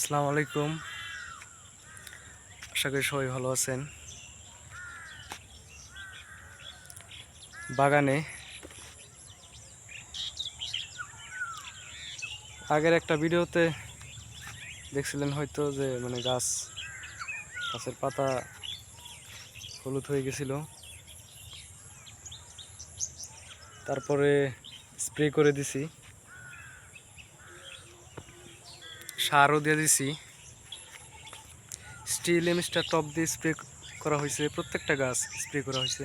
আসসালামু আলাইকুম। আশা করি সবাই ভালো আছেন। বাগানে আগের একটা ভিডিওতে দেখছিলেন হয়তো যে মানে গাছ, গাছের পাতা হলুদ হয়ে গেছিল। তারপরে স্প্রে করে দিছি। সারও দিয়ে দিছি। স্টিল এমিস্টার টপ দিয়ে স্প্রে করা হয়েছে। প্রত্যেকটা গাছ স্প্রে করা হয়েছে।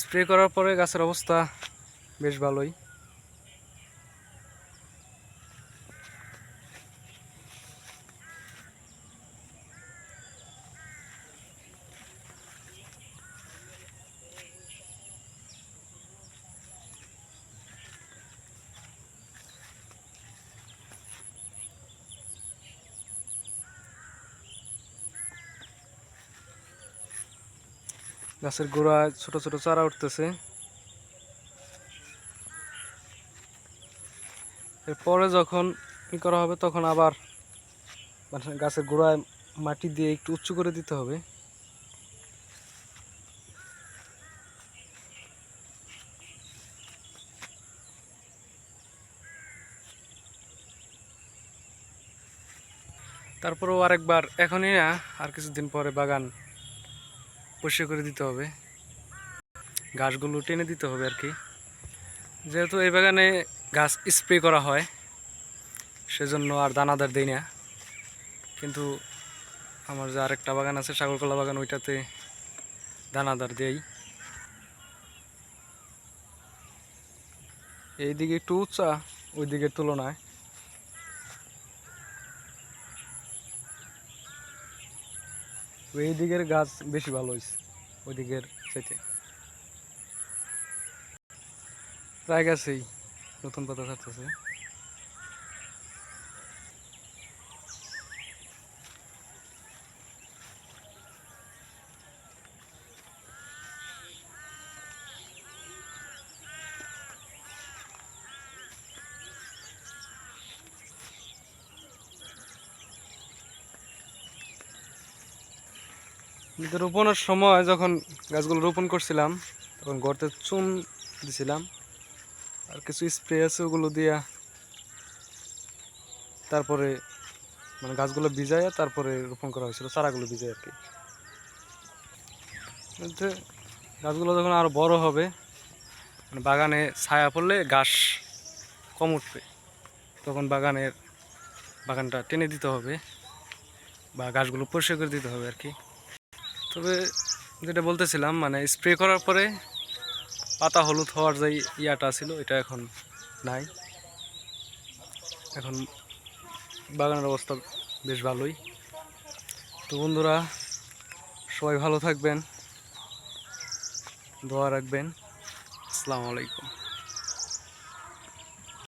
স্প্রে করার পরে গাছের অবস্থা বেশ ভালোই। গাছের গোড়ায় ছোট ছোট চারা উঠতেছে। এরপরে যখন ই করা হবে, তখন আবার মানে গাছের গোড়ায় মাটি দিয়ে একটু উঁচু করে দিতে হবে। তারপরেও আরেকবার, এখনই না, আর কিছুদিন পরে বাগান। পরিষ্কার করে দিতে হবে। গাছগুলো টেনে দিতে হবে আর কি। যেহেতু এই বাগানে গাছ স্প্রে করা হয়, সেজন্য আর দানাদার দেই না। কিন্তু আমার যে আরেকটা বাগান আছে, সাগরকলা বাগান, ওইটাতে দানাদার দেই। এইদিকে একটু উঁচা ওই দিকের তুলনায়। এই দিকের গাছ বেশি ভালো হয়েছে ওই দিকের চাইতে। প্রায় গাছেই নতুন পাতা ছাড়তেছে। কিন্তু রোপণের সময় যখন গাছগুলো রোপণ করছিলাম, তখন গর্তে চুন দিছিলাম। আর কিছু স্প্রে আছে, ওগুলো দিয়া তারপরে মানে গাছগুলো ভিজায় তারপরে রোপণ করা হয়েছিল, চারাগুলো ভিজায় আর কি। গাছগুলো যখন আরও বড় হবে মানে বাগানে ছায়া পড়লে ঘাস কম উঠবে। তখন বাগানের বাগানটা টেনে দিতে হবে বা গাছগুলো পরিষ্কার করে দিতে হবে আর কি। তবে যেটা বলতেছিলাম মানে স্প্রে করার পরে পাতা হলুদ হওয়ার যে ইয়াটা ছিল এটা এখন নাই। এখন বাগানের অবস্থা বেশ ভালোই। তো বন্ধুরা, সবাই ভালো থাকবেন, দোয়া রাখবেন। আসসালামু আলাইকুম।